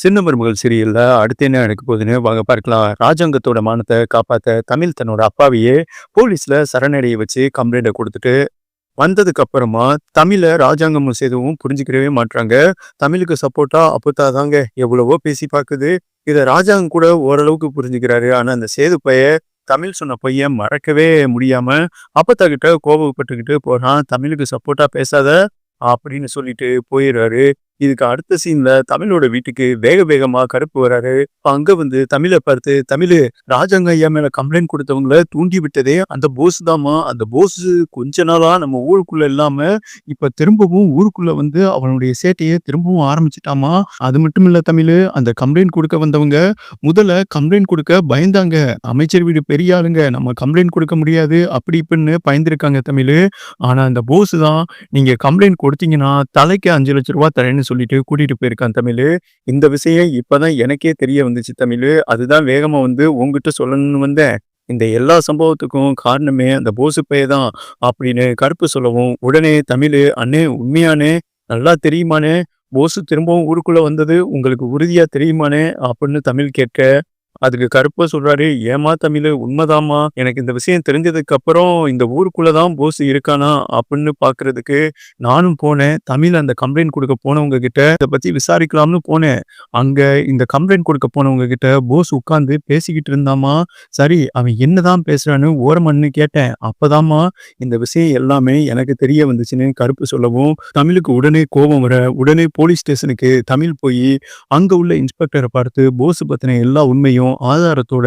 சின்ன மருமகள் சீரியல்ல அடுத்து என்ன நடக்க போகுதுன்னு வாங்க பார்க்கலாம். ராஜாங்கத்தோட மானத்தை காப்பாற்ற தமிழ் தன்னோட அப்பாவையே போலீஸ்ல சரணடைய வச்சு கம்ப்ளைண்ட்ட கொடுத்துட்டு வந்ததுக்கு அப்புறமா தமிழை ராஜாங்கமும் சேதுவும் புரிஞ்சுக்கிடவே மாட்றாங்க. தமிழுக்கு சப்போர்ட்டா அப்பத்தா தாங்க எவ்வளவோ பேசி பார்க்குது இதை ராஜாங்கம் கூட ஓரளவுக்கு புரிஞ்சுக்கிறாரு. ஆனா அந்த சேது பைய தமிழ் சொன்ன பொய்ய மறக்கவே முடியாம அப்பத்தா கிட்ட கோபப்பட்டுக்கிட்டு போறான். தமிழுக்கு சப்போர்ட்டா பேசாத அப்படின்னு சொல்லிட்டு போயிடுறாரு. இதுக்கு அடுத்த சீன்ல தமிழோட வீட்டுக்கு வேக வேகமா கருப்பு வராரு. அங்க வந்து தமிழை பார்த்து, தமிழ் ராஜாங்க ஐயா மேல கம்ப்ளைண்ட் கொடுத்தவங்கள தூண்டி விட்டதே அந்த போஸ் தாமா அந்த போஸ் கொஞ்ச நாளா நம்ம ஊருக்குள்ள இல்லாம, இப்ப திரும்பவும் ஊருக்குள்ள வந்து அவனுடைய சேட்டையை திரும்பவும் ஆரம்பிச்சிட்டாமா அது மட்டும் இல்ல தமிழ் அந்த கம்ப்ளைண்ட் கொடுக்க வந்தவங்க முதல்ல கம்ப்ளைண்ட் கொடுக்க பயந்தாங்க. அமைச்சர் வீடு பெரிய ஆளுங்க. நம்ம கம்ப்ளைண்ட் கொடுக்க முடியாது." அப்படி இப்படின்னு பயந்துருக்காங்க தமிழ் ஆனா அந்த போஸ் தான், "நீங்க கம்ப்ளைண்ட் கொடுத்தீங்கன்னா தலைக்கு அஞ்சு லட்ச ரூபா தரேன்னு" சொல்லிட்டு கூட்டிட்டு போயிருக்கான் தமிழ். இந்த விஷயம் இப்பதான் எனக்கே தெரிய வந்துச்சு தமிழ். அதுதான் வேகமா வந்து உங்ககிட்ட சொல்லணும்னு வந்தேன். இந்த எல்லா சம்பவத்துக்கும் காரணமே அந்த போசு பைய தான் அப்படின்னு கருப்பு சொல்லவும், உடனே தமிழ் "அண்ணே உண்மையானே நல்லா தெரியுமானே போசு திரும்பவும் ஊருக்குள்ள வந்தது உங்களுக்கு உறுதியா தெரியுமானே அப்படின்னு தமிழ் கேட்க, அதுக்கு கருப்பு சொல்றாரு, "ஏம்மா தமிழ் உண்மைதாம்மா. எனக்கு இந்த விஷயம் தெரிஞ்சதுக்கு அப்புறம் இந்த ஊருக்குள்ளதான் போஸ் இருக்கானா அப்படின்னு பாக்குறதுக்கு நானும் போனேன். தமிழ் அந்த கம்ப்ளைண்ட் கொடுக்க போனவங்க கிட்ட இதை பத்தி விசாரிக்கலாம்னு போனேன். அங்க இந்த கம்ப்ளைண்ட் கொடுக்க போனவங்க கிட்ட போஸ் உட்கார்ந்து பேசிக்கிட்டு இருந்தாம்மா. சரி அவன் என்னதான் பேசுறான்னு ஓரமா கேட்டேன். அப்பதாமா இந்த விஷயம் எல்லாமே எனக்கு தெரிய வந்துச்சுன்னு" கருப்பு சொல்லவும், தமிழுக்கு உடனே கோபம் வர, உடனே போலீஸ் ஸ்டேஷனுக்கு தமிழ் போய் அங்க உள்ள இன்ஸ்பெக்டரை பார்த்து போஸ் பத்தின எல்லா உண்மையும் ஆதாரத்தோட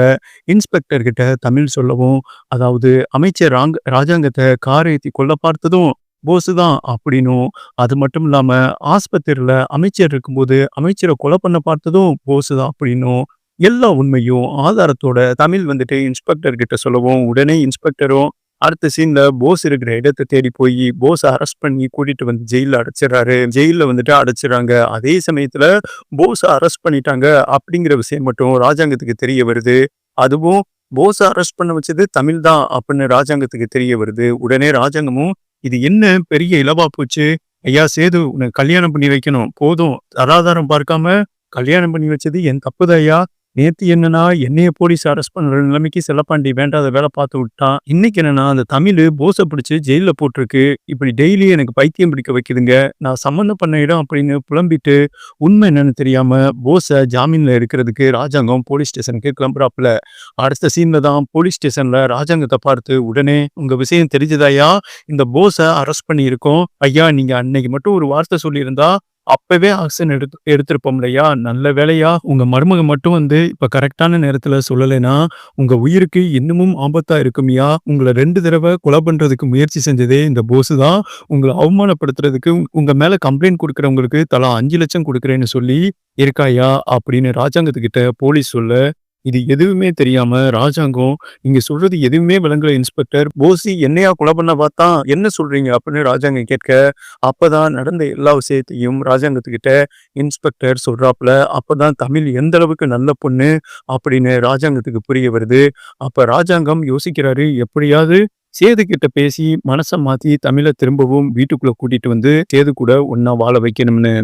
இன்ஸ்பெக்டர் கிட்ட தமிழ் சொல்லவும், அதாவது அமைச்சர் ராங் ராஜாங்கத்தை கார் கொல்ல பார்த்ததும் போசு தான் அப்படின்னும், அது மட்டும் இல்லாம ஆஸ்பத்திரியில அமைச்சர் இருக்கும்போது அமைச்சரை கொலை பண்ண பார்த்ததும் போசு தான் அப்படின்னும், எல்லா உண்மையும் ஆதாரத்தோட தமிழ் வந்துட்டு இன்ஸ்பெக்டர் கிட்ட சொல்லவும், உடனே இன்ஸ்பெக்டரும் அடுத்த சீன்ல போஸ் இருக்கிற இடத்தை தேடி போய் போஸ அரெஸ்ட் பண்ணி கூட்டிட்டு வந்து ஜெயில அடைச்சிடுறாரு. ஜெயில வந்துட்டு அடைச்சிடறாங்க அதே சமயத்துல போஸ் அரெஸ்ட் பண்ணிட்டாங்க அப்படிங்கிற விஷயம் மட்டும் ராஜாங்கத்துக்கு தெரிய வருது. அதுவும் போஸ அரெஸ்ட் பண்ண வச்சது தமிழ் தான் அப்படின்னு ராஜாங்கத்துக்கு தெரிய வருது. உடனே ராஜாங்கமும், "இது என்ன பெரிய இலவா போச்சு. ஐயா சேது உன்னை கல்யாணம் பண்ணி வைக்கணும். போதும் தராதாரம் பார்க்காம கல்யாணம் பண்ணி வச்சது என் தப்புதான் ஐயா. நேற்று என்னன்னா என்னைய போலீஸ் அரெஸ்ட் பண்ணுற நிலைமைக்கு செல்லப்பாண்டி வேண்டாத வேலை பார்த்து விட்டான். இன்னைக்கு என்னன்னா அந்த தமிழ் போசை பிடிச்சி ஜெயிலில் போட்டிருக்கு. இப்படி டெய்லி எனக்கு பைத்தியம் பிடிக்க வைக்குதுங்க. நான் சம்மந்தம் பண்ண இடம் அப்படின்னு புலம்பிட்டு, உண்மை என்னன்னு தெரியாம போஸை ஜாமீன்ல இருக்கிறதுக்கு ராஜாங்கம் போலீஸ் ஸ்டேஷனுக்கு கிளம்புறாப்புல. அடுத்த சீன்ல தான் போலீஸ் ஸ்டேஷன்ல ராஜாங்கத்தை பார்த்து, "உடனே உங்க விஷயம் தெரிஞ்சதாயா இந்த போஸை அரெஸ்ட் பண்ணியிருக்கோம். ஐயா நீங்க அன்னைக்கு மட்டும் ஒரு வார்த்தை சொல்லியிருந்தா அப்பவே ஆக்ஷன் எடுத்து எடுத்திருப்போம் இல்லையா? நல்ல வேலையா உங்க மருமக மட்டும் வந்து இப்ப கரெக்டான நேரத்துல சொல்லலைன்னா, உங்க உயிருக்கு இன்னமும் ஆபத்தா இருக்குமையா? உங்களை ரெண்டு தடவை கொலை பண்றதுக்கு முயற்சி செஞ்சதே இந்த போஸ் தான். உங்களை அவமானப்படுத்துறதுக்கு உங்க மேல கம்ப்ளைண்ட் கொடுக்குறவங்களுக்கு தலா அஞ்சு லட்சம் கொடுக்குறேன்னு சொல்லி இருக்காயா? அப்படின்னு ராஜாங்கத்துக்கிட்ட போலீஸ் சொல்ல, இது எதுவுமே தெரியாம ராஜாங்கம், "நீங்க சொல்றது எதுவுமே விளங்கல இன்ஸ்பெக்டர். போசி என்னையா கொலை பண்ண பார்த்தா என்ன சொல்றீங்க?" அப்படின்னு ராஜாங்கம் கேட்க, அப்பதான் நடந்த எல்லா விஷயத்தையும் ராஜாங்கத்துக்கிட்ட இன்ஸ்பெக்டர் சொல்றாப்புல. அப்பதான் தமிழ் எந்த அளவுக்கு நல்ல பொண்ணு அப்படின்னு ராஜாங்கத்துக்கு புரிய வருது. அப்ப ராஜாங்கம் யோசிக்கிறாரு, எப்படியாவது சேது கிட்ட பேசி மனசை மாத்தி தமிழை திரும்பவும் வீட்டுக்குள்ள கூட்டிட்டு வந்து சேது கூட ஒன்னா வாழ வைக்கணும்னு.